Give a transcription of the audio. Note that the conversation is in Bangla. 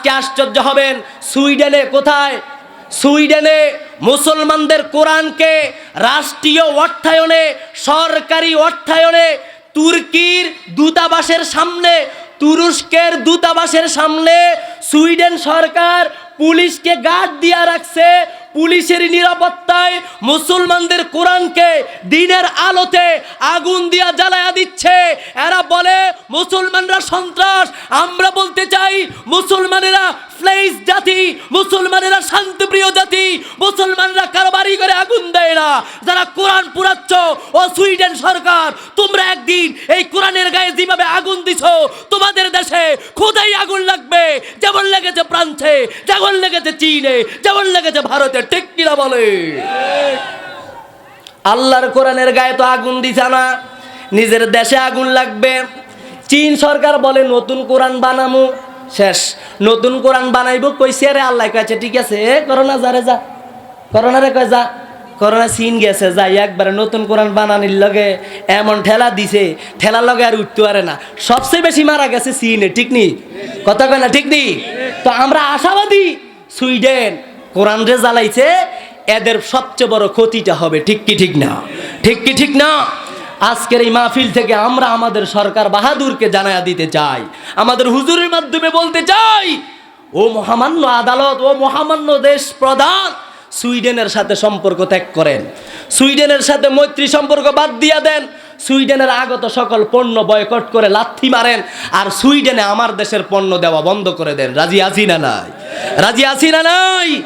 আজকে আশ্চর্য হবেন, সুইডেনে কোথায়? সুইডেনে মুসলমানদের কোরআনকে রাষ্ট্রীয় অর্থায়নে, সরকারি অর্থায়নে, তুর্কির দূতাবাসের সামনে, তুরস্কের দূতাবাসের সামনে সুইডেন সরকার পুলিশকে গার্ড দিয়া রাখছে পুলিশের নিরাপত্তায় মুসলমানদের কোরআনকে দিনের আলোতে আগুন দিয়া জ্বালায়া দিচ্ছে। এরা বলে, মুসলমানরা সন্ত্রাস। আমরা বলতে চাই, মুসলমানেরা ফ্লেস জাতি, মুসলমানেরা শান্তিপ্রিয় জাতি, মুসলমানরা কারবারি দেয় না। যারা কোরআন পুরাচ্ছ, ও সুইডেন সরকার, তোমরা একদিন এই কোরআনের গায়ে যেভাবে আগুন দিছ, তোমাদের দেশে খোদাই আগুন লাগবে। যেমন লেগেছে ফ্রান্সে, যেমন লেগেছে চীনে, যেমন লেগেছে ভারতে, ঠিক কিনা বলে? আল্লাহর কোরআনের গায়ে তো আগুন দিছে না। নিজের দেশে আগুন লাগবে। চীন সরকার বলে, নতুন কোরআন বানামু। শেষ। নতুন কোরআন বানাইব কইছে রে? আল্লাহ কয়েছে ঠিক আছে করোনা যা রে যা করোনা রে কয় যা। করোনা চীন গেছে, যাই একবারে নতুন কোরআন বানানির লগে এমন ঠেলা দিছে, ঠেলার লগে আর উঠতে পারে না। সবচেয়ে বেশি মারা গেছে চীনে ঠিক নি? কথা কয় না, ঠিক নি? তো আমরা আশাবাদী সুইডেন কোরআন রে জ্বালাইছে, এদের সবচেয়ে বড় ক্ষতিটা হবে, ঠিক কি, ঠিক না? ঠিক কি, ঠিক না? আজকের এই মাহফিল থেকে আমরা আমাদের সরকার বাহাদুরকে জানায়া দিতে চাই, আমাদের হুজুরের মাধ্যমে বলতে চাই, ও মহামান্য আদালত, ও মহামান্য দেশ প্রধান সুইডেনের সাথে সম্পর্ক ত্যাগ করেন। সুইডেনের সাথে মৈত্রী সম্পর্ক বাদ দিয়া দেন। সুইডেনের আগত সকল পণ্য বয়কট করে লাথি মারেন। আর সুইডেনে আমার দেশের পণ্য দেওয়া বন্ধ করে দেন। রাজি আছি না নাই? রাজি আছি না নাই?